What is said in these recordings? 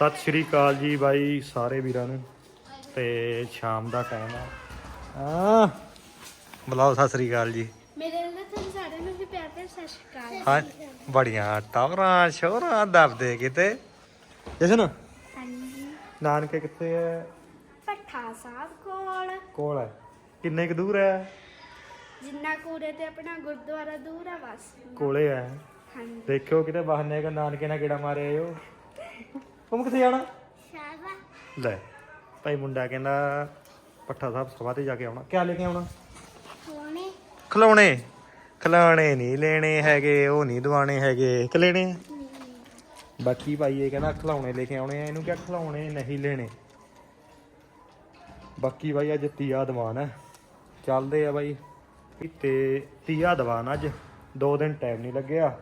ਸਤਿ ਸ਼੍ਰੀ ਅਕਾਲ ਜੀ ਬਾਈ ਸਾਰੇ ਵੀਰਾਂ ਨੂੰ ਤੇ ਸ਼ਾਮ ਦਾ ਟਾਈਮ ਆ। ਆ ਬੁਲਾਓ ਸਤਿ ਸ਼੍ਰੀ ਅਕਾਲ ਜੀ। ਮੇਰੇ ਨਾਲ ਤੁਹਾਨੂੰ ਸਾਰਿਆਂ ਨੂੰ ਵੀ ਪਿਆਰ ਭਰੀ ਸਤਿ ਸ਼੍ਰੀ ਅਕਾਲ। ਹਾਂ ਬੜੀਆਂ ਟੌਰਾਂ ਸ਼ੋਰਾਂ ਦਬਦੇ ਕਿਤੇ। ਜਸ਼ਨ ਹਾਂਜੀ। ਨਾਨਕੇ ਕਿੱਥੇ ਹੈ ਪੱਠਾ ਸਾਹਿਬ ਕੋਲ। ਕੋਲ ਹੈ ਕਿੰਨੇ ਕੁ ਦੂਰ ਹੈ ਜਿੰਨਾ ਕੂੜੇ ਤੇ ਆਪਣਾ ਗੁਰਦੁਆਰਾ ਦੂਰ ਆ ਬਸ। ਕੋਲੇ ਹੈ ਹਾਂਜੀ। ਦੇਖਿਓ ਕਿਤੇ ਬਹਾਨੇ ਕਾ ਨਾਨਕੇ ਨਾਲ ਕਿਹੜਾ ਮਾਰੇ ਆਇਓ ਤੁਮ ਕਿੱਥੇ ਜਾਣਾ? ਸ਼ਾਬਾ ਲੈ ਭਾਈ ਮੁੰਡਾ ਕਹਿੰਦਾ ਪੱਠਾ ਸਾਹਿਬ ਸਭਾ ਤੇ ਜਾ ਕੇ ਆਉਣਾ। ਕਿਆ ਲੈ ਕੇ ਆਉਣਾ? ਕੋਨੇ ਖਿਲੌਣੇ। ਖਿਲੌਣੇ ਨਹੀਂ ਲੈਣੇ ਹੈਗੇ ਉਹ ਨਹੀਂ ਦਵਾਣੇ ਹੈਗੇ। ਕਿ ਲੈਣੇ ਆ? ਬਾਕੀ ਭਾਈ ਇਹ ਕਹਿੰਦਾ ਖਿਲੌਣੇ ਲੈ ਕੇ ਆਉਣੇ ਆ ਇਹਨੂੰ ਕਿਹਾ ਖਿਲੌਣੇ ਨਹੀਂ ਲੈਣੇ। ਬਾਕੀ ਭਾਈ ਅੱਜ ਤੀਆ ਦੀਵਾਨ ਹੈ ਚੱਲਦੇ ਆ ਭਾਈ। ਤੇ ਤੀਆ ਦੀਵਾਨ ਅੱਜ। ਦੋ ਦਿਨ ਟਾਈਮ ਨਹੀਂ ਲੱਗਿਆ।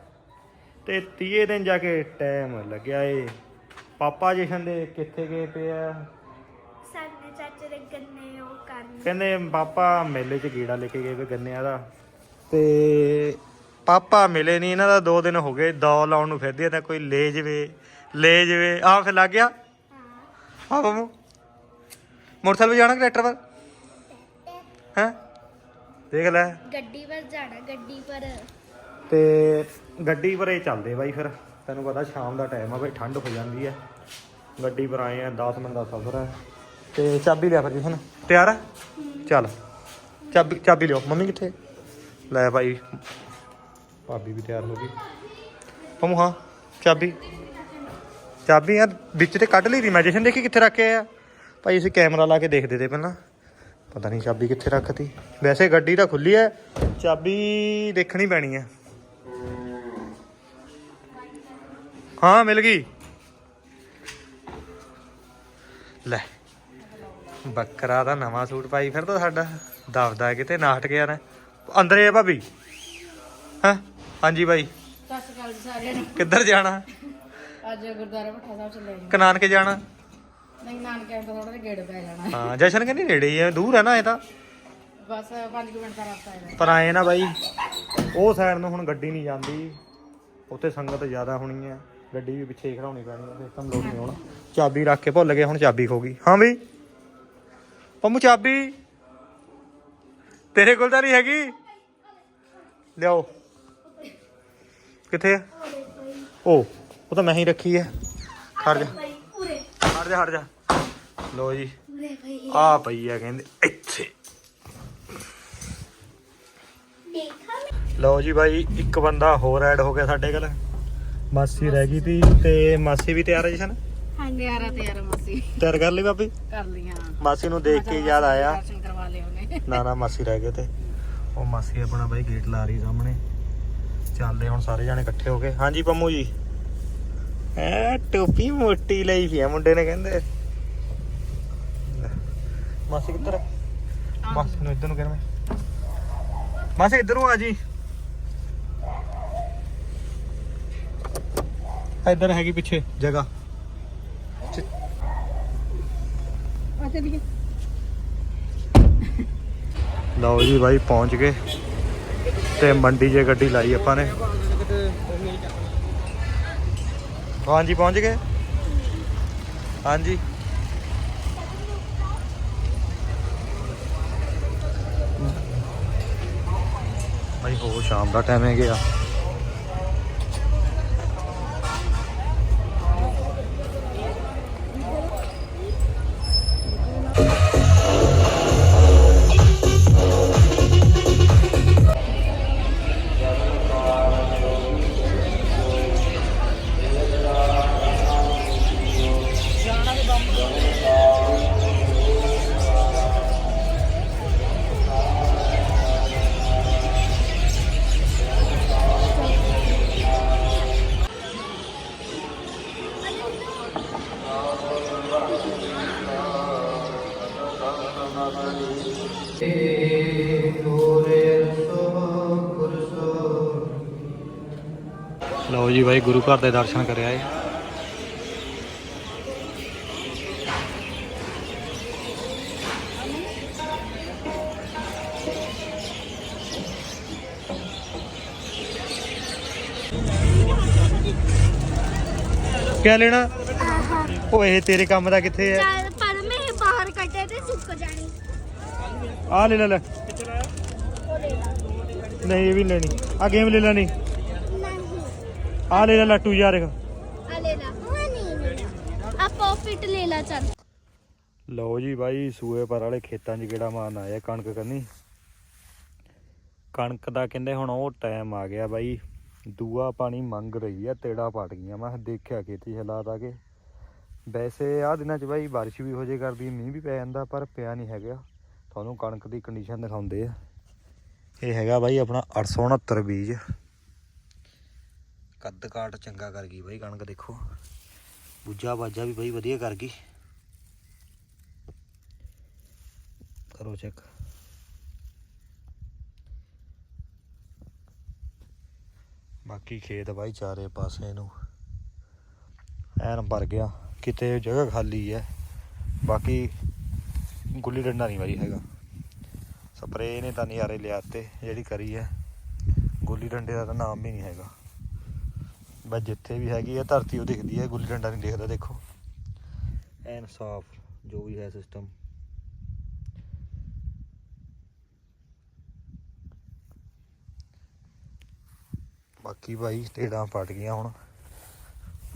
ਤੇ ਤੀਏ ਦਿਨ ਜਾ ਕੇ ਟਾਈਮ ਲੱਗਿਆ ਏ। ਪਾਪਾ ਜਸ਼ਨ ਦੇ ਕਿੱਥੇ ਗਏ ਪਏ ਆ? ਸਾਡੇ ਚਾਚੇ ਦੇ ਗੰਨੇ ਉਹ ਕਰਨ। ਕਹਿੰਦੇ ਪਾਪਾ ਮੇਲੇ 'ਚ ਗੀੜਾ ਲੈ ਕੇ ਗਏ ਵੇ ਗੰਨਿਆਂ ਦਾ। ਤੇ ਪਾਪਾ ਮਿਲੇ ਨਹੀਂ ਇਹਨਾਂ ਦਾ ਦੋ ਦਿਨ ਹੋ ਗਏ ਦੌ ਲਾਉਣ ਨੂੰ ਫਿਰਦੇ ਆ ਤਾਂ ਕੋਈ ਲੈ ਜਵੇ ਲੈ ਜਵੇ। ਫਿਰ ਲੱਗ ਗਿਆ? ਹਾਂ। ਆ ਬੰਮੂ ਮੋਟਰਸਾਈਕਲ 'ਤੇ ਜਾਣਾ ਟਰੈਕਟਰ ਪਰ ਹੈ? ਦੇਖ ਲੈ। ਗੱਡੀ ਪਰ ਜਾਣਾ ਗੱਡੀ ਪਰ। ਤੇ ਗੱਡੀ ਪਰ ਇਹ ਚੱਲਦੇ ਬਾਈ ਫਿਰ। ਤੈਨੂੰ ਪਤਾ ਸ਼ਾਮ ਦਾ ਟਾਈਮ ਆ ਬਈ, ਠੰਡ ਹੋ ਜਾਂਦੀ ਹੈ ਗੱਡੀ ਪਰ ਆਏ ਆ 10 ਮਿੰਟ ਦਾ ਸਫ਼ਰ ਹੈ ਤੇ ਚਾਬੀ ਲਿਆ ਫਿਰ ਜਸ਼ਨ ਤਿਆਰ ਹੈ ਚੱਲ। ਚਾਬੀ ਚਾਬੀ ਲਿਓ ਮੰਮੀ ਕਿੱਥੇ? ਲੈ ਭਾਈ। ਭਾਬੀ ਵੀ ਤਿਆਰ ਹੋ ਗਈ। ਪੰਮੂ, ਹਾਂ, ਚਾਬੀ। ਚਾਬੀ ਯਾਰ ਵਿੱਚ ਤੇ ਕੱਢ ਲਈ ਦੀ ਮੈਂ। ਜਸ਼ਨ ਦੇਖੀ ਕਿੱਥੇ ਰੱਖ ਆ ਭਾਈ, ਅਸੀਂ ਕੈਮਰਾ ਲਾ ਕੇ ਦੇਖਦੇ ਤੇ ਪਹਿਲਾਂ। ਪਤਾ ਨਹੀਂ ਚਾਬੀ ਕਿੱਥੇ ਰੱਖਤੀ। ਵੈਸੇ ਗੱਡੀ ਤਾਂ ਖੁੱਲੀ ਹੈ ਚਾਬੀ ਦੇਖਣੀ ਪੈਣੀ ਹੈ ਹਾਂ ਮਿਲ ਗਈ। ਲੈ ਬੱਕਰਾ ਦਾ ਨਵਾਂ ਸੂਟ ਪਾਈ ਫਿਰ ਤਾਂ ਸਾਡਾ। ਦਬਦਾ ਕਿਤੇ ਨਾਟ ਗਿਆ ਨਾ ਅੰਦਰ ਆ ਭਾਬੀ। ਹਾਂ? ਹਾਂਜੀ ਬਾਈ ਸਤਿ ਸ਼੍ਰੀ ਅਕਾਲ ਜੀ ਸਾਰਿਆਂ ਨੂੰ। ਕਿੱਧਰ ਜਾਣਾ? ਅੱਜ ਗੁਰਦੁਆਰਾ ਭੱਠਾ ਸਾਹਿਬ ਚੱਲੇ ਜੀ। ਕਨਾਨ ਕੇ ਜਾਣਾ? ਨਹੀਂ ਨਾਨਕੇ ਤੋਂ ਥੋੜਾ ਜਿਹਾ ਗੇੜ ਪੈ ਜਾਣਾ। ਹਾਂ ਜਸ਼ਨ ਕਹਿੰਦੀ ਨੇੜੇ ਹੀ ਆ ਦੂਰ ਹੈ ਨਾ ਇਹ ਤਾਂ। ਬਸ 5 ਮਿੰਟ ਦਾ ਰਸਤਾ ਹੈ। ਪਰ ਆਏ ਨਾ ਬਾਈ ਉਹ ਸਾਈਡ ਨੂੰ ਹੁਣ ਗੱਡੀ ਨਹੀਂ ਜਾਂਦੀ। ਉੱਥੇ ਸੰਗਤ ਜ਼ਿਆਦਾ ਹੋਣੀ ਹੈ ਗੱਡੀ ਵੀ ਪਿੱਛੇ ਖੜਾਉਣੀ ਪੈਣੀ ਹੈ ਸਿਸਟਮ ਲੋਡ ਨਹੀਂ ਹੋਣਾ ਚਾਬੀ ਰੱਖ ਕੇ ਭੁੱਲ ਗਏ, ਹੁਣ ਚਾਬੀ ਖੋ ਗਈ। ਹਾਂ ਬਈ। ਪੰਮੂ ਚਾਬੀ। ਤੇਰੇ ਕੋਲ ਤਾਂ ਨਹੀਂ ਹੈਗੀ। ਲਿਆਓ। ਕਿੱਥੇ ਹੈ ਉਹ ਉਹ ਤਾਂ ਮੈਂ ਹੀ ਰੱਖੀ ਹੈ ਖੜ ਜਾ। ਭਾਈ ਉਰੇ ਜਾ ਹਟ ਜਾ। ਲੋ ਜੀ। ਉਰੇ ਆ ਪਈ ਆ ਕਹਿੰਦੇ, ਇੱਥੇ। ਲਓ ਜੀ ਬਾਈ, ਇੱਕ ਬੰਦਾ ਹੋਰ ਐਡ ਹੋ ਗਿਆ ਸਾਡੇ ਕੋਲ। ਮਾਸੀ ਰਹਿ ਗਈ ਤੀ ਤੇ ਮਾਸੀ ਵੀ ਤਿਆਰ ਹੈ ਜਸ਼ਨ ਹਾਂਜੀ। ਤਿਆਰਾ ਤਿਆਰਾ ਮਸੀ। ਤਿਆਰ ਕਰ ਲਈ ਬਾਬੀ ਕਰ ਲੀਆਂ ਮਾਸੀ ਨੂੰ ਦੇਖ ਕੇ ਯਾਦ ਆਇਆ। ਦਰਸ਼ਨ ਕਰਵਾ ਲਏ ਉਹਨੇ। ਨਾ ਨਾ ਮਾਸੀ ਰਹਿ ਗਏ ਤੇ। ਉਹ ਮਾਸੀ ਆਪਣਾ ਬਾਈ ਗੇਟ ਲਾ ਰਹੀ ਸਾਹਮਣੇ। ਚੱਲਦੇ ਹੁਣ ਸਾਰੇ ਜਾਣੇ ਇਕੱਠੇ ਹੋ ਕੇ। ਹਾਂਜੀ ਪੰਮੂ ਜੀ। ਐ ਟੋਪੀ ਮੋਟੀ ਲਈ ਆ ਮੁੰਡੇ ਨੇ ਕਹਿੰਦੇ। ਮਾਸੀ ਕਿੱਧਰ ਹੈ ਮਾਸੀ ਨੂੰ ਇੱਧਰ ਨੂੰ ਕਰ ਮੈਂ ਮਾਸੀ ਇੱਧਰੋਂ ਆ ਜੀ। ਇੱਧਰ ਹੈਗੀ ਪਿੱਛੇ ਜਗ੍ਹਾ। ਆ ਚੱਲੀਏ ਲਓ ਜੀ ਬਾਈ ਪਹੁੰਚ ਗਏ। ਤੇ ਮੰਡੀ 'ਚ ਗੱਡੀ ਲਾਈ ਆਪਾਂ ਨੇ। ਹਾਂਜੀ ਪਹੁੰਚ ਗਏ। ਹਾਂਜੀ। ਬਾਈ ਹੋ ਸ਼ਾਮ ਦਾ ਟਾਈਮ ਹੈ ਗਿਆ ਲਓ ਜੀ ਬਾਈ ਗੁਰੂ ਘਰ ਦੇ ਦਰਸ਼ਨ ਕਰਿਆ ਏ ਕਿਆ ਲੈਣਾ? ਉਹ ਇਹ ਤੇਰੇ ਕੰਮ ਦਾ ਕਿੱਥੇ ਹੈ ਆ ਲੈ ਲੈ ਲੈ। ਨਹੀਂ, ਇਹ ਵੀ ਲੈਣੀ ਆ ਗੇਮ ਲੈ ਲੈਣੀ ਨਹੀਂ। ਆ ਲੈ ਲੈ ਲੱਟੂ ਯਾਰ ਇੱਕ। ਆ ਲੈ ਲਾ ਉਹ ਨਹੀਂ ਆ ਪੋਫਿਟ ਲੈ ਲਾ ਚੱਲ ਲਓ ਜੀ ਬਾਈ, ਸੂਏ ਪਰ ਵਾਲੇ ਖੇਤਾਂ 'ਚ ਕਿਹੜਾ ਮਾਰਨ ਆਇਆ ਕਣਕ ਕਰਨੀ ਕਣਕ ਦਾ ਕਹਿੰਦੇ ਹੁਣ ਉਹ ਟਾਈਮ ਆ ਗਿਆ ਬਾਈ। ਦੂਆ ਪਾਣੀ ਮੰਗ ਰਹੀ ਆ, ਤੇੜਾ ਪਟ ਗਈਆਂ। ਮੈਂ ਕਿਹਾ ਦੇਖਿਆ ਖੇਤੀ ਹਾਲਾਤ ਆ ਕੇ। ਵੈਸੇ ਆ ਦਿਨਾਂ 'ਚ ਬਾਈ ਬਾਰਿਸ਼ ਵੀ ਹੋ ਜੇ ਕਰਦੀ, ਮੀਂਹ ਵੀ ਪੈ ਜਾਂਦਾ, ਪਰ ਪਿਆ ਨਹੀਂ ਹੈਗਾ। ਤੁਹਾਨੂੰ ਕਣਕ ਦੀ ਕੰਡੀਸ਼ਨ ਦਿਖਾਉਂਦੇ ਆ। ਇਹ ਹੈਗਾ ਬਾਈ ਆਪਣਾ 869 ਬੀਜ। ਕੱਦ ਕਾਟ ਚੰਗਾ ਕਰ ਗਈ ਬਾਈ ਕਣਕ, ਦੇਖੋ। ਬੁੱਜਾ ਬਾਜਾ ਵੀ ਬਾਈ ਵਧੀਆ ਕਰ ਗਈ। ਕਰੋ ਚੈੱਕ ਬਾਕੀ ਖੇਤ ਬਾਈ ਚਾਰੇ ਪਾਸੇ ਨੂੰ। ਐਨ ਭਰ ਗਿਆ। ਕਿਤੇ ਜਗ੍ਹਾ ਖਾਲੀ ਹੈ। ਬਾਕੀ ਗੁੱਲੀ ਡੰਡਾ ਨਹੀਂ ਵਾਰੀ ਹੈਗਾ। ਸਪਰੇਅ ਨੇ ਤਾਂ ਨਜ਼ਾਰੇ ਲਿਆਤੇ ਜਿਹੜੀ ਕਰੀ ਹੈ। ਗੁੱਲੀ ਡੰਡੇ ਦਾ ਤਾਂ ਨਾਮ ਵੀ ਨਹੀਂ ਹੈਗਾ। ਬਸ ਜਿੱਥੇ ਵੀ ਹੈਗੀ ਹੈ, ਧਰਤੀ ਉਹ ਦਿਖਦੀ ਹੈ, ਗੁੱਲੀ ਡੰਡਾ ਨਹੀਂ ਦਿਖਦਾ, ਦੇਖੋ। ਐਨ ਸਾਫ਼, ਜੋ ਵੀ ਹੈ ਸਿਸਟਮ ਬਾਕੀ ਭਾਈ ਢੇੜਾਂ ਫਟ ਗਈਆਂ ਹੁਣ।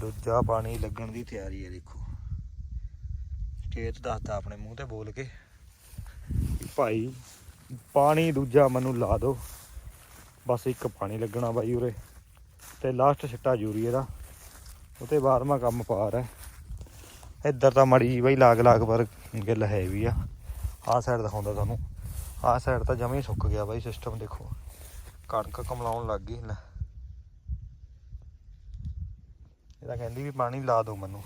ਦੂਜਾ ਪਾਣੀ ਲੱਗਣ ਦੀ ਤਿਆਰੀ ਹੈ, ਦੇਖੋ। ਖੇਤ ਦੱਸਦਾ ਆਪਣੇ ਮੂੰਹ ਤੇ ਬੋਲ ਕੇ। ਭਾਈ, ਪਾਣੀ ਦੂਜਾ ਮੈਨੂੰ ਲਾ ਦਿਓ ਬਸ ਇੱਕ ਪਾਣੀ ਲੱਗਣਾ ਬਾਈ ਉਰੇ। ਤੇ ਲਾਸਟ ਛਿੱਟਾ ਯੂਰੀਏ ਦਾ। ਉਤੇ ਬਾਰਵਾਂ ਕੰਮ ਪਾਰ ਹੈ ਇੱਧਰ ਤਾਂ ਮੜੀ ਬਾਈ ਲਾਗ ਲਾਗ ਪਰ ਗਿੱਲ ਹੈ ਵੀ ਆ। ਆਹ ਸਾਈਡ ਦਿਖਾਉਂਦਾ ਤੁਹਾਨੂੰ। ਆਹ ਸਾਈਡ ਤਾਂ ਜਮੇ ਹੀ ਸੁੱਕ ਗਿਆ ਬਾਈ ਸਿਸਟਮ ਦੇਖੋ। ਕਣਕ ਕਮਲਾਉਣ ਲੱਗ ਗਈ। ਨਾ ਇਹ ਤਾਂ ਕਹਿੰਦੀ ਵੀ ਪਾਣੀ ਲਾ ਦਿਓ ਮੈਨੂੰ।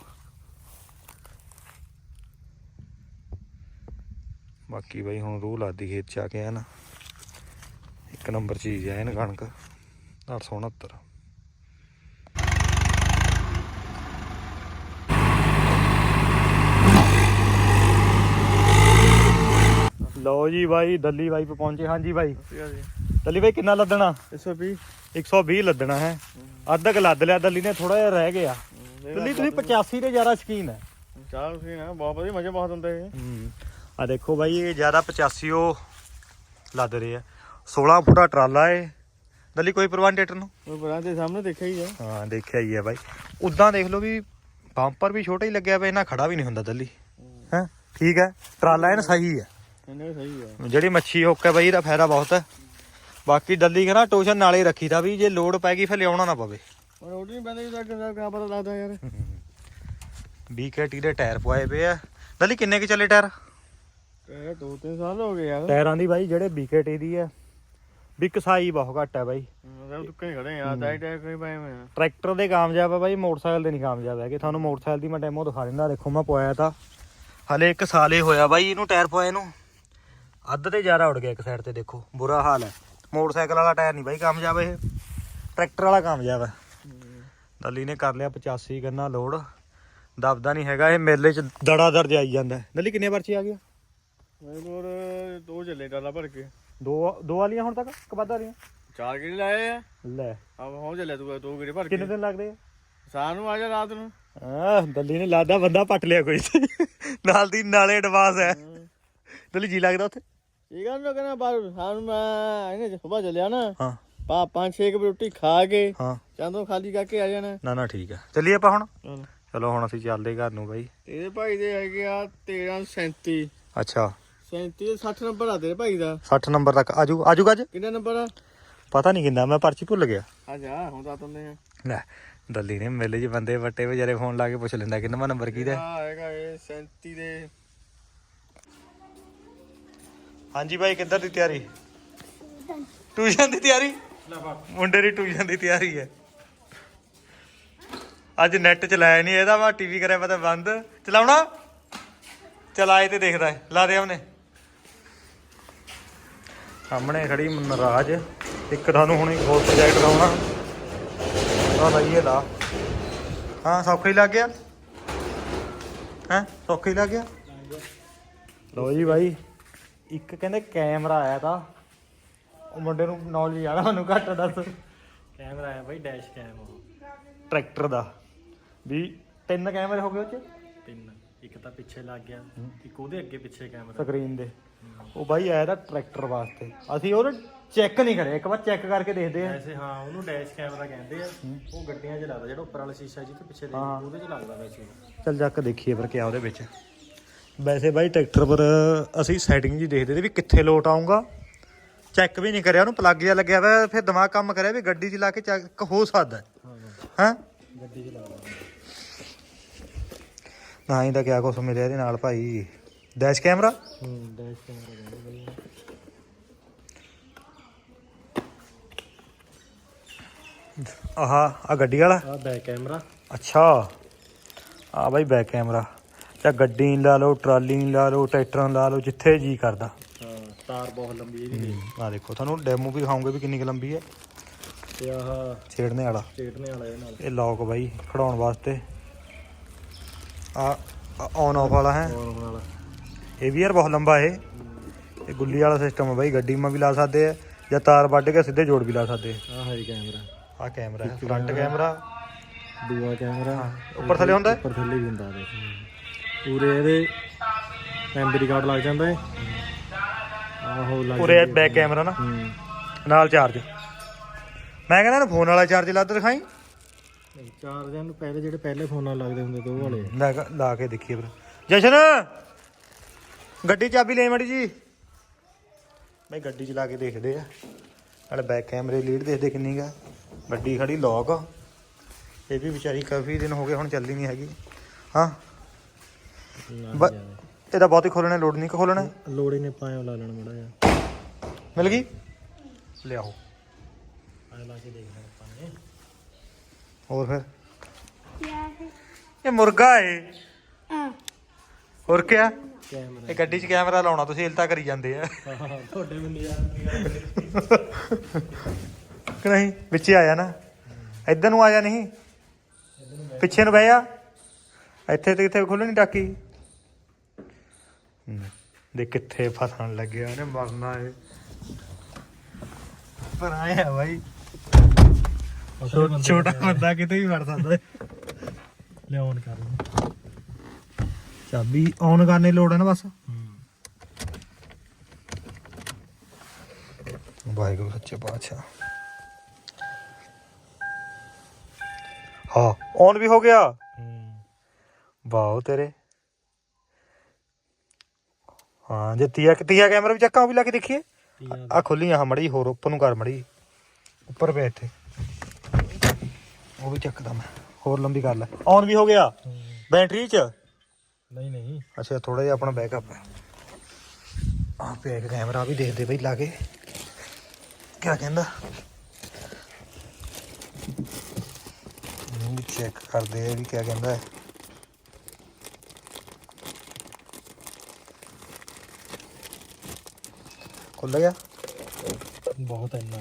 ਬਾਕੀ ਬਾਈ ਹੁਣ ਰੂਹ ਲਾਦੀ ਖੇਤ ਚ ਆ ਕੇ ਆ ਨਾ ਇੱਕ ਨੰਬਰ ਚੀਜ਼ ਹੈ ਇਹਨ ਕਣਕ 869 ਲਓ ਜੀ ਬਾਈ ਦੱਲੀ ਬਾਈ ਪਹੁੰਚੇ। ਹਾਂਜੀ ਬਾਈ। ਦੱਲੀ ਬਾਈ ਕਿੰਨਾ ਲੱਦਣਾ? 120 120 ਲੱਦਣਾ ਹੈ। ਅੱਧਾ ਕ ਲੱਦ ਲਿਆ ਦੱਲੀ ਨੇ ਥੋੜਾ ਜਿਹਾ ਰਹਿ ਗਿਆ। ਦੱਲੀ ਤੁਸੀਂ 85 ਦੇ ਜ਼ਿਆਦਾ ਸ਼ਕੀਨ ਹੈ। ਚਾਰ ਸੀ ਨਾ ਬਹੁਤ ਵਧੀਆ ਮਜ਼ਾ ਬਹੁਤ ਹੁੰਦਾ ਇਹ। ਆ ਦੇਖੋ ਬਾਈ ਇਹ ਜ਼ਿਆਦਾ 85 ਉਹ ਲੱਦ ਰਹੇ ਆ। 16 ਫੁੱਟਾ ਟਰਾਲਾ ਏ। ਦੱਲੀ ਕੋਈ ਪ੍ਰਵਾਨ ਟੇਟਰ ਨੂੰ? ਉਹ ਬਰਾਂ ਦੇ ਸਾਹਮਣੇ ਦੇਖਿਆ ਹੀ ਆ। ਹਾਂ ਦੇਖਿਆ ਹੀ ਹੈ ਬਾਈ। ਉਦਾਂ ਦੇਖ ਲਓ ਵੀ ਬੰਪਰ ਵੀ ਛੋਟਾ ਹੀ ਲੱਗਿਆ ਪਿਆ ਇਹਨਾਂ ਖੜਾ ਵੀ ਨਹੀਂ ਹੁੰਦਾ ਦੱਲੀ। ਹੈ? ਠੀਕ ਹੈ ਟਰਾਲਾ ਇਹਨਾਂ ਸਹੀ ਹੈ ਇਹਨੇ ਸਹੀ ਆ। ਜਿਹੜੀ ਮੱਛੀ ਹੁੱਕ ਹੈ ਬਾਈ ਇਹਦਾ ਫਾਇਦਾ ਬਹੁਤ ਹੈ। ਬਾਕੀ ਦੱਲੀ ਕਹਿੰਦਾ ਟੋਸ਼ਨ ਨਾਲੇ ਰੱਖੀ ਦਾ ਵੀ ਜੇ ਲੋਡ ਪੈ ਗਈ ਫਿਰ ਲਿਆਉਣਾ ਨਾ ਪਵੇ। ਉਹ ਰੋਟੀ ਨਹੀਂ ਪੈਂਦੀ ਤਾਂ ਕਿੰਨਾ ਪਤਾ ਲੱਗਦਾ ਯਾਰ। BKT ਦੇ ਟਾਇਰ ਪਵਾਏ ਪਏ ਆ। ਦੱਲੀ ਕਿੰਨੇ ਕੁ ਚੱਲੇ ਟਾਇਰ? ਇਹ ਦੋ ਤਿੰਨ ਸਾਲ ਹੋ ਗਏ ਯਾਰ। ਟਾਇਰਾਂ ਦੀ ਬਾਈ ਜਿਹੜੇ BKT ਦੀ ਹੈ ਵੀ ਕਸਾਈ ਬਹੁਤ ਘੱਟ ਹੈ ਬਾਈ। ਮੈਂ ਦੁੱਕੇ ਖੜੇ ਆ ਟਾਈ ਟਾਈ ਕੋਈ ਪਾਏ ਮੈਂ। ਟਰੈਕਟਰ ਦੇ ਕਾਮਯਾਬ ਆ ਬਾਈ ਮੋਟਰਸਾਈਕਲ ਦੇ ਨਹੀਂ ਕਾਮਯਾਬ ਹੈਗੇ। ਤੁਹਾਨੂੰ ਮੋਟਰਸਾਈਕਲ ਦੀ ਮੈਂ ਡੈਮੋ ਦਿਖਾ ਦਿੰਦਾ ਦੇਖੋ ਮੈਂ ਪਵਾਇਆ ਤਾਂ। ਹਲੇ ਇੱਕ ਸਾਲ ਹੀ ਹੋਇਆ ਬਾਈ ਇਹਨੂੰ ਟਾਇਰ ਪਵਾਏ ਨੂੰ। ਅੱਧ ਤੇ ਜ਼ਿਆਦਾ ਉੜ ਗਿਆ ਇੱਕ ਸਾਈਡ ਤੇ ਦੇਖੋ ਬੁਰਾ ਹਾਲ ਹੈ ਮੋਟਰਸਾਈਕਲ ਵਾਲਾ ਟਾਇਰ ਨਹੀਂ ਬਾਈ ਕਾਮਯਾਬ ਇਹ। ਟਰੈਕਟਰ ਵਾਲਾ ਕਾਮਯਾਬ ਹੈ ਦੱਲੀ ਨੇ ਕਰ ਲਿਆ 85 ਗੰਨਾ ਲੋਡ। ਦਬਦਾ ਨਹੀਂ ਹੈਗਾ ਇਹ ਮੇਲੇ ਚ ਦੜਾ ਦੜ ਜਾਈ ਜਾਂਦਾ। ਦੱਲੀ ਕਿੰਨੇ ਪਰਚੀ ਆ ਗਿਆ? ਮੇਰੇ ਕੋਲ ਦੋ ਚੱਲੇ ਡਾਲਾ ਭਰ ਕੇ। ਦੋ ਦੋ ਵਾਲੀਆਂ ਹੁਣ ਤੱਕ? ਕਬਾਦਾ ਵਾਲੀਆਂ? ਚਾਰ ਕਿਹੜੇ ਲਾਏ ਆ। ਲੈ। ਆ ਹੋ ਚੱਲੇ ਤੂੰ ਦੋ ਕਿਹੜੇ ਭਰ ਕੇ। ਕਿੰਨੇ ਦਿਨ ਲੱਗਦੇ ਆ? ਸ਼ਾਮ ਨੂੰ ਆ ਜਾ ਰਾਤ ਨੂੰ। ਆ ਦੱਲੀ ਨੇ ਲਾਦਾ ਬੰਦਾ ਪੱਟ ਲਿਆ ਕੋਈ। ਨਾਲ ਦੀ ਨਾਲੇ ਐਡਵਾਂਸ ਹੈ। ਦੱਲੀ ਜੀ ਲੱਗਦਾ ਉੱਥੇ? ਇਹ ਗੱਲ ਨਾ ਕਹਿੰਦਾ ਬਾਹਰ ਸ਼ਾਮ ਨੂੰ ਮੈਂ ਇਹਨੇ ਸੁਬਾ ਚੱਲਿਆ ਨਾ। ਹਾਂ। ਪਾ ਪੰਜ ਛੇ ਕੁ ਰੋਟੀ ਖਾ ਕੇ ਹਾਂ। ਚਾਂਦੋਂ ਖਾਲੀ ਕਰਕੇ ਆ ਜਾਣਾ। ਨਾ ਨਾ ਠੀਕ ਹੈ। ਚੱਲੀਏ ਆਪਾਂ ਹੁਣ? ਚਲ ਹੁਣ ਅਸੀਂ ਚੱਲਦੇ ਘਰ ਨੂੰ ਬਾਈ। ਤੇਰੇ ਭਾਈ ਦੇ ਹੈਗੇ ਆ 1337 ਅੱਛਾ। 37 60 ਨੰਬਰ ਆ ਤੇਰੇ ਭਾਈ ਦਾ। 60 ਨੰਬਰ ਤੱਕ। ਆਜੂ ਆਜੂਗਾ ਅੱਜ ਕਿੰਨਾ ਨੰਬਰ ਆ? ਪਤਾ ਨਹੀਂ ਕਿੰਨਾ ਮੈਂ ਪਰਚੀ ਭੁੱਲ ਗਿਆ। ਆ ਜਾ ਹੁਣ ਤਾਂ ਤੁੰਨੇ ਆ। ਲੈ ਦੱਲੀ ਨੇ ਮੇਲੇ 'ਚ ਬੰਦੇ ਵੱਟੇ ਵਿਚਾਰੇ ਫੋਨ ਲਾ ਕੇ ਪੁੱਛ ਲੈਂਦਾ ਕਿੰਨਾ ਨੰਬਰ ਕਿਹਦਾ ਆ ਹੈਗਾ ਇਹ 37 ਦੇ। ਹਾਂਜੀ ਬਾਈ ਕਿੱਧਰ ਦੀ ਤਿਆਰੀ? ਟਿਊਸ਼ਨ। ਦੀ ਤਿਆਰੀ? ਮੁੰਡੇ ਦੀ ਟਿਊਸ਼ਨ ਦੀ ਤਿਆਰੀ ਹੈ। ਅੱਜ ਨੈਟ ਚਲਾਇਆ ਨਹੀਂ ਇਹਦਾ ਮੈਂ ਟੀਵੀ ਕਰਿਆ ਪਤਾ ਬੰਦ। ਚਲਾਉਣਾ? ਚਲਾਏ ਤੇ ਦੇਖਦਾ ਲਾ ਦੇ ਉਹਨੇ। ਸਾਹਮਣੇ ਖੜੀ ਨਰਾਜ ਇੱਕ ਤੁਹਾਨੂੰ ਹੁਣੇ ਹੋਰ ਪ੍ਰੋਜੈਕਟ ਲਾਉਣਾ ਆ ਲਈਏ ਲਾ ਹਾਂ ਸੌਖਾ ਹੀ ਲੱਗ ਗਿਆ। ਹੈ ਸੌਖਾ ਹੀ ਲੱਗ ਗਿਆ? ਲਓ ਜੀ ਬਾਈ ਇੱਕ ਕਹਿੰਦੇ ਕੈਮਰਾ ਆਇਆ ਤਾਂ। ਉਹ ਮੁੰਡੇ ਨੂੰ ਨੌਲੇਜ ਆਦਾ ਮੈਨੂੰ ਘੱਟ ਦੱਸ। ਕੈਮਰਾ ਹੈ ਬਾਈ ਡੈਸ਼ ਕੈਮ ਟਰੈਕਟਰ ਦਾ। ਵੀ ਤਿੰਨ ਕੈਮਰੇ ਹੋ ਗਏ ਉਹ ਚ? ਤਿੰਨ। ਇੱਕ ਤਾਂ ਪਿੱਛੇ ਲੱਗ ਗਿਆ। ਇੱਕ ਉਹਦੇ ਅੱਗੇ ਪਿੱਛੇ ਕੈਮਰਾ। ਸਕਰੀਨ ਦੇ। ਉਹ ਬਾਈ ਆਇਆ ਤਾਂ ਟਰੈਕਟਰ ਵਾਸਤੇ। ਅਸੀਂ ਉਹ ਚੈੱਕ ਨਹੀਂ ਕਰਿਆ ਇੱਕ ਵਾਰ ਚੈੱਕ ਕਰਕੇ ਦੇਖਦੇ ਆ ਵੈਸੇ ਹਾਂ ਉਹਨੂੰ ਡੈਸ਼ ਕੈਮਰਾ ਕਹਿੰਦੇ ਆ। ਉਹ ਗੱਡੀਆਂ 'ਚ ਲੱਗਦਾ ਜਿਹੜਾ ਉੱਪਰ ਵਾਲਾ ਸ਼ੀਸ਼ਾ ਜਿੱਥੇ ਪਿੱਛੇ ਦੇ ਉਹਦੇ 'ਚ ਲੱਗਦਾ ਵੈਸੇ। ਚੱਲ ਜਾ ਕੇ ਦੇਖੀਏ ਫਿਰ ਕਿਆ ਉਹਦੇ ਵਿੱਚ। ਵੈਸੇ ਬਾਈ ਟਰੈਕਟਰ ਪਰ ਅਸੀਂ ਸੈਟਿੰਗ ਜੀ ਦੇਖਦੇ ਤੇ ਵੀ ਕਿੱਥੇ ਲੋਟ ਆਊਗਾ। ਚੈੱਕ ਵੀ ਨਹੀਂ ਕਰਿਆ ਉਹਨੂੰ ਪਲੱਗ ਜਿਹਾ ਲੱਗਿਆ ਹੋਇਆ ਫਿਰ ਦਿਮਾਗ ਕੰਮ ਕਰਿਆ ਵੀ ਗੱਡੀ 'ਚ ਲਾ ਕੇ ਚੈੱਕ ਹੋ ਸਕਦਾ। ਹੈ? ਗੱਡੀ 'ਚ ਲੱਗਦਾ ਨਾ ਹੀ ਤਾਂ ਕਿਆ ਕੁਛ ਮਿਲਿਆ ਇਹਦੇ ਨਾਲ ਭਾਈ। ਡੈਸ਼ ਕੈਮਰਾ ਹੂੰ ਡੈਸ਼ ਕੈਮਰਾ ਕਹਿੰਦੇ ਬਈ ਆਹ ਆ ਗੱਡੀ ਵਾਲਾ ਆ ਬੈਕ ਕੈਮਰਾ ਅੱਛਾ ਆ ਬਾਈ ਬੈਕ ਕੈਮਰਾ ਚਾ ਗੱਡੀ ਨੂੰ ਲਾ ਲਓ ਟਰਾਲੀ ਨੂੰ ਲਾ ਲਓ ਟਰੈਕਟਰ ਨੂੰ ਲਾ ਲਓ ਜਿੱਥੇ ਜੀ ਕਰਦਾ। ਹਾਂ ਤਾਰ ਬਹੁਤ ਲੰਬੀ ਇਹਦੀ। ਆ ਦੇਖੋ ਤੁਹਾਨੂੰ ਡੈਮੋ ਵੀ ਦਿਖਾਉਂਗੇ ਵੀ ਕਿੰਨੀ ਕੁ ਲੰਬੀ ਹੈ। ਤੇ ਆਹ ਛੇੜਨੇ ਵਾਲਾ। ਚੇਟਨੇ ਵਾਲਾ ਇਹ ਨਾਲ। ਇਹ ਲੌਕ ਬਾਈ ਖੜਾਉਣ ਵਾਸਤੇ। ਆ ਔਨ ਆਫ ਵਾਲਾ ਹੈ। ਔਨ ਵਾਲਾ। ਇਹ ਵੀ ਯਾਰ ਬਹੁਤ ਲੰਬਾ ਇਹ। ਇਹ ਗੁੱਲੀ ਵਾਲਾ ਸਿਸਟਮ ਹੈ ਬਾਈ ਗੱਡੀ ਮਾ ਵੀ ਲਾ ਸਕਦੇ ਆ ਜਾਂ ਤਾਰ ਵੱਢ ਕੇ ਸਿੱਧੇ ਜੋੜ ਵੀ ਲਾ ਸਕਦੇ ਆਹ ਹੈ ਕੈਮਰਾ ਆ ਆ ਕੈਮਰਾ ਹੈ ਫਰੰਟ ਕੈਮਰਾ ਦੂਆ ਕੈਮਰਾ ਉੱਪਰ ਥੱਲੇ ਹੁੰਦਾ? ਉੱਪਰ ਥੱਲੇ ਵੀ ਹੁੰਦਾ ਦੇ ਪੂਰੇ ਇਹਦੇ ਮੈਮਰੀ ਕਾਰਡ ਲੱਗ ਜਾਂਦਾ ਹੈ ਆਹੋ ਲੱਗ ਪੂਰੇ ਬੈਕ ਕੈਮਰਾ ਨਾ। ਨਾਲ ਚਾਰਜ ਮੈਂ ਕਹਿੰਦਾ ਨਾ ਫੋਨ ਵਾਲਾ ਚਾਰਜ ਲਾ ਦਿਖਾਈ। ਚਾਰਜਰ ਨੂੰ ਪਹਿਲੇ ਜਿਹੜੇ ਪਹਿਲੇ ਫੋਨਾਂ ਲੱਗਦੇ ਹੁੰਦੇ ਉਹ ਵਾਲੇ। ਲੈ ਕੇ- ਲਾ ਕੇ ਦੇਖੀਏ ਫਿਰ। ਜਸ਼ਨ! ਗੱਡੀ ਚਾਬੀ ਲੈ ਮੜੀ ਜੀ। ਮੈਂ ਗੱਡੀ ਚ ਲਾ ਕੇ ਦੇਖਦੇ ਆ। ਨਾਲੇ ਬੈਕ ਕੈਮਰੇ ਲੀਡ ਦੇਖਦੇ ਕਿੰਨੀ ਗਾ ਗੱਡੀ ਖੜੀ ਲੋਕ ਇਹ ਵੀ ਵਿਚਾਰੀ ਕਾਫੀ ਦਿਨ ਹੋ ਗਏ ਹੁਣ ਚੱਲੀ ਨਹੀਂ ਹੈਗੀ। ਹਾਂ। ਬ- ਇਹਦਾ ਬਹੁਤ ਹੀ ਖੋਲਣਾ ਲੋਡ ਨਹੀਂ ਖੋਲਣਾ ਲੋੜੇ ਨੇ ਪਾਇਆ ਲਾ ਲੈਣ ਮੜਾ ਜਾ ਮਿਲ ਗਈ? ਲਿਆਓ। ਆ ਲਾ ਕੇ ਦੇਖਣਾ ਆਪਾਂ ਨੇ। ਹੋਰ ਫਿਰ? ਇਹ ਮੁਰਗਾ ਏ। ਹੋਰ ਕਿਆ? ਕੈਮਰਾ। ਇਹ ਗੱਡੀ 'ਚ ਕੈਮਰਾ ਲਾਉਣਾ ਤੁਸੀਂ ਇਲਤਾ ਕਰੀ ਜਾਂਦੇ ਆ। ਹਾਂ ਤੁਹਾਡੇ ਮੈਨੂੰ ਯਾਰ ਕਿ ਨਹੀਂ? ਵਿੱਚ ਆਇਆ ਨਾ। ਇੱਧਰ ਨੂੰ ਆਇਆ ਨਹੀਂ? ਪਿੱਛੇ ਨੂੰ ਬਹਿ ਜਾ। ਇੱਥੇ ਤੇ ਕਿੱਥੇ ਖੁੱਲਣੀ ਟਾਕੀ ਦੇ ਕਿੱਥੇ ਫਸਣ ਲੱਗਿਆ ਉਹਨੇ ਮਰਨਾ ਏ ਪਰ ਆਇਆ ਬਾਈ। ਛੋਟਾ ਬੰਦਾ। ਕਿਤੇ ਵੀ ਵੜ ਸਕਦਾ। ਲਿਆਉਣ ਕਰ। ਚਾਬੀ ਔਨ ਕਰਨੇ ਲੋੜ ਹੈ ਨਾ ਬਸ? ਵਾਹਿਗੁਰੂ ਸੱਚੇ ਪਾਤਸ਼ਾਹ। ਹਾਂ ਔਨ ਵੀ ਹੋ ਗਿਆ। ਹੂੰ ਵਾਓ ਤੇਰੇ। ਹਾਂ ਜੇ ਤੀਆ ਤੀਆ ਕੈਮਰਾ ਵੀ ਚੱਕਾਂ ਉਹ ਵੀ ਲਾ ਕੇ ਦੇਖੀਏ। ਆ ਖੁੱਲੀ ਆ ਮੜੀ ਹੋਰ ਉੱਪਰ ਨੂੰ ਕਰ ਮੜੀ। ਉੱਪਰ ਪਿਆ ਇੱਥੇ। ਉਹ ਵੀ ਚੱਕਦਾ ਮੈਂ। ਹੋਰ ਲੰਬੀ ਕਰ ਲੈ। ਔਨ ਵੀ ਹੋ ਗਿਆ। ਬੈਟਰੀ ਚ। ਨਹੀਂ ਨਹੀਂ। ਅੱਛਾ ਥੋੜਾ ਜਿਹਾ ਆਪਣਾ ਬੈਕਅਪ ਹੈ। ਆ ਪਿਆ ਇੱਕ ਕੈਮਰਾ ਵੀ ਦੇਖਦੇ ਬਈ ਲਾ ਕੇ। ਕਿਆ ਕਹਿੰਦਾ? ਨੂੰ ਚੈੱਕ ਕਰਦੇ ਆ ਵੀ ਕਿਆ ਕਹਿੰਦਾ ਹੈ। ਖੁੱਲ ਗਿਆ? ਬਹੁਤ ਇੰਨਾ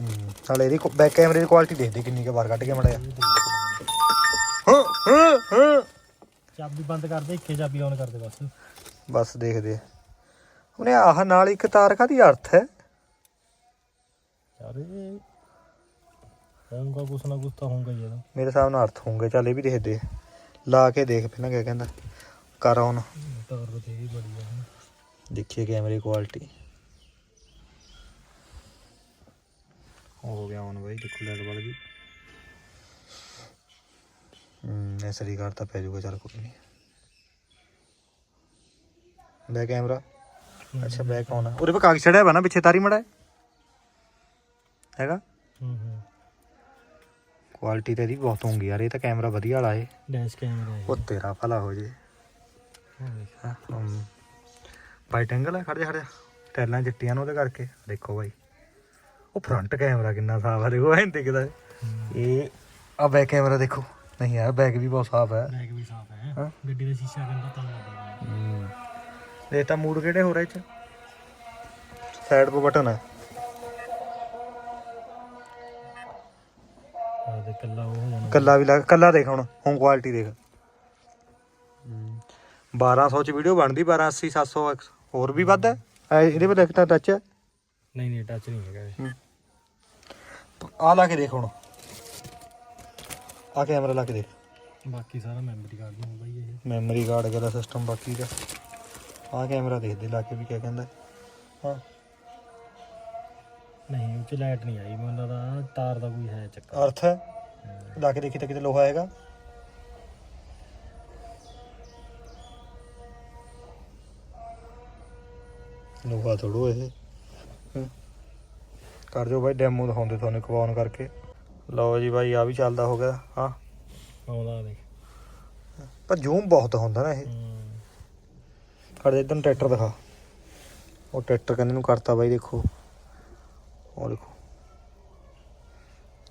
ਹੂੰ ਨਾਲੇ ਇਹਦੀ ਬੈਕ ਕੈਮਰੇ ਦੀ ਕੁਆਲਿਟੀ ਦੇਖਦੇ ਕਿੰਨੀ ਕੁ ਬਾਹਰ ਕੱਢ ਕੇ ਮੜਿਆ ਹਾਂ ਹਾਂ ਹਾਂ। ਚਾਬੀ ਬੰਦ ਕਰ ਦੇ ਇੱਕੇ ਚਾਬੀ ਔਨ ਕਰ ਦੇ ਬਸ। ਬਸ ਦੇਖਦੇ ਆ। ਉਹਨੇ ਆਹ ਨਾਲ ਇੱਕ ਤਾਰ ਕਾਦੀ ਅਰਥ ਹੈ? ਯਾਰ ਇਹ ਹੋਊਗਾ ਕੁਛ ਨਾ ਕੁਛ ਤਾਂ ਹੋਊਗਾ ਹੀ ਇਹਦਾ। ਮੇਰੇ ਹਿਸਾਬ ਨਾਲ ਅਰਥ ਹੋਣਗੇ ਚੱਲ ਇਹ ਵੀ ਦੇਖਦੇ ਆ। ਲਾ ਕੇ ਦੇਖ ਪਹਿਲਾਂ ਕਿਆ ਕਹਿੰਦਾ। ਕਰ ਆਨ ਤਾਰ ਬਥੇਰੀ ਬੜੀ ਆ। ਹੁਣ। ਦੇਖੀਏ ਕੈਮਰੇ ਕੁਆਲਿਟੀ ਹੋ ਗਿਆ ਆਨ ਬਾਈ ਦੇਖੋ ਲੈਟ ਬਲ ਗਈ ਹੂੰ ਐਸਡੀ ਕਾਰਡ ਤਾਂ ਪੈ ਜਾਊਗਾ ਚੱਲ ਕੋਈ ਨਹੀਂ ਬੈਕ ਕੈਮਰਾ ਅੱਛਾ ਬੈਕ ਆਨ ਉਹਦੇ ਪੇ ਕਾਗਜ਼ ਚੜਿਆ ਵਾ ਨਾ ਪਿੱਛੇ ਤਾਰੀ ਮੜਾ ਹੈਗਾ ਹੂੰ ਹੂੰ ਕੁਆਲਿਟੀ ਤਾਂ ਇਹਦੀ ਬਹੁਤ ਹੋਊਗੀ ਯਾਰ ਇਹ ਤਾਂ ਕੈਮਰਾ ਵਧੀਆ ਵਾਲਾ ਏ ਡੈਸ਼ ਕੈਮਰਾ ਹੈ ਉਹ ਤੇਰਾ ਭਲਾ ਹੋ ਜੇ ਹਾਂ ਵਾਈਟ ਐਂਗਲ ਹੈ ਖੜ ਜਾ ਖੜ ਜਾ ਟੈਲਾਂ ਚਿੱਟੀਆਂ ਨੇ ਉਹਦੇ ਕਰਕੇ ਦੇਖੋ ਬਾਈ ਉਹ ਫਰੰਟ ਕੈਮਰਾ ਕਿੰਨਾ ਸਾਫ਼ ਹੈ ਦੇਖੋ ਐਂ ਦਿਖਦਾ ਹੈ। ਇਹ ਆ ਬੈਕ ਕੈਮਰਾ ਦੇਖੋ ਨਹੀਂ ਯਾਰ ਬੈਕ ਵੀ ਬਹੁਤ ਸਾਫ਼ ਹੈ। ਬੈਗ ਵੀ ਸਾਫ਼ ਹੈ। ਹਾਂ। ਗੱਡੀ ਦਾ ਸ਼ੀਸ਼ਾ ਕਹਿੰਦਾ ਤਾਂ ਲੱਗਦਾ ਇਹ ਤਾਂ ਮੂਡ ਕਿਹੜੇ ਹੋ ਰਹੇ ਚ? ਸਾਈਡ 'ਤੇ ਬਟਨ ਹੈ। ਆ ਦੇ ਕੱਲਾ ਉਹ ਹੋਣਾ। ਕੱਲਾ ਵੀ ਲੱਗ ਕੱਲਾ ਦੇਖ ਹੁਣ ਹੁਣ ਕੁਆਲਿਟੀ ਦੇਖ। 1200 ਚ ਵੀਡੀਓ ਬਣਦੀ 1280 700 ਹੋਰ ਵੀ ਵੱਧ ਹੈ? ਐ ਇਹਦੇ ਪਰ ਲਿਖਤਾ ਟੱਚ ਹੈ। ਨਹੀਂ ਨਹੀਂ ਟੱਚ ਨਹੀਂ ਹੈਗਾ ਇਹ। ਆ ਲਾ ਕੇ ਦੇਖ ਹੁਣ। ਆ ਕੈਮਰਾ ਲਾ ਕੇ ਦੇਖ। ਬਾਕੀ ਸਾਰਾ ਮੈਮਰੀ ਕਾਰਡ ਨੂੰ ਬਾਈ ਇਹ। ਮੈਮਰੀ ਕਾਰਡ ਵਗੈਰਾ ਸਿਸਟਮ ਬਾਕੀ ਦਾ। ਆਹ ਕੈਮਰਾ ਦੇਖਦੇ ਲਾ ਕੇ ਵੀ ਕਿਆ ਕਹਿੰਦਾ। ਹਾਂ। ਨਹੀਂ ਉਹ ਚ ਲਾਈਟ ਨਹੀਂ ਆਈ ਮੈਨੂੰ ਲੱਗਦਾ ਤਾਰ ਦਾ ਕੋਈ ਹੈ ਚੱਕਰ। ਅਰਥ ਹੈ? ਲਾ ਕੇ ਦੇਖੀ ਤਾਂ ਕਿਤੇ ਲੋਹਾ ਹੈਗਾ ਲੋਹਾ ਥੋੜੋ ਇਹ। ਕਰ ਜੋ ਬਾਈ ਡੈਮੋ ਦਿਖਾਉਂਦੇ ਤੁਹਾਨੂੰ ਇੱਕ on ਕਰਕੇ। ਲਓ ਜੀ ਬਾਈ ਆ ਵੀ ਚੱਲਦਾ ਹੋ ਗਿਆ ਹਾਂ। ਆਉਂਦਾ ਦੇਖ ਪਰ ਜ਼ੂਮ ਬਹੁਤ ਹੁੰਦਾ ਨਾ ਇਹ। ਹੂੰ। ਕਰ ਦੇ ਇਧਰ ਟਰੈਕਟਰ ਦਿਖਾ। ਉਹ ਟਰੈਕਟਰ ਕੰਨੇ ਨੂੰ ਕਰਤਾ ਬਾਈ ਦੇਖੋ। ਉਹ ਦੇਖੋ।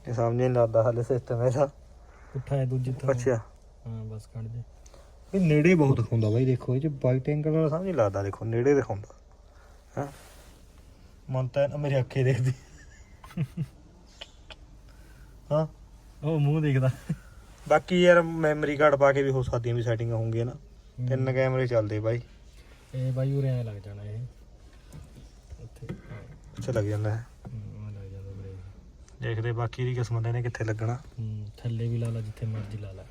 ਇਹ ਸਾਹਮਣੇ ਨਹੀਂ ਲੱਗਦਾ ਹਾਲੇ ਸਿਸਟਮ ਇਹਦਾ। ਪੁੱਠਾ ਹੈ ਦੂਜੀ ਤਰ੍ਹਾਂ ਅੱਛਾ। ਹਾਂ ਬਸ ਕੱਢ ਦੇ ਇਹ ਨੇੜੇ ਬਹੁਤ ਦਿਖਾਉਂਦਾ ਬਾਈ ਦੇਖੋ ਇਹ ਚ ਵਾਈਟ ਐਂਗਲ ਵਾਲਾ ਸਮਝ ਨਹੀਂ ਲੱਗਦਾ ਦੇਖੋ ਨੇੜੇ ਦਿਖਾਉਂਦਾ। ਹਾਂ। ਮਨ ਤਾਂ ਮੇਰੀ ਅੱਖੇ ਦੇਖਦੀ। ਹਾਂ। ਉਹ ਮੂੰਹ ਦੇਖਦਾ। ਬਾਕੀ ਯਾਰ ਮੈਮਰੀ ਕਾਰਡ ਪਾ ਕੇ ਵੀ ਹੋ ਸਕਦੀਆਂ ਵੀ ਸੈਟਿੰਗਾਂ ਹੋਣਗੀਆਂ ਨਾ। ਤਿੰਨ ਕੈਮਰੇ ਚੱਲਦੇ ਬਾਈ। ਇਹ ਬਾਈ ਉਰੇ ਐ ਲੱਗ ਜਾਣਾ ਇਹ। ਉੱਥੇ। ਅੱਛਾ ਲੱਗ ਜਾਂਦਾ ਹੈ ਹੂੰ, ਐਂ ਲੱਗ ਜਾਂਦਾ ਬਰੇ ਦੇਖਦੇ ਬਾਕੀ ਦੀ ਕਿਸਮਤ ਇਹਨੇ ਕਿੱਥੇ ਲੱਗਣਾ। ਥੱਲੇ ਵੀ ਲਾ ਲਾ ਜਿੱਥੇ ਮਰਜ਼ੀ ਲਾ ਲਾ।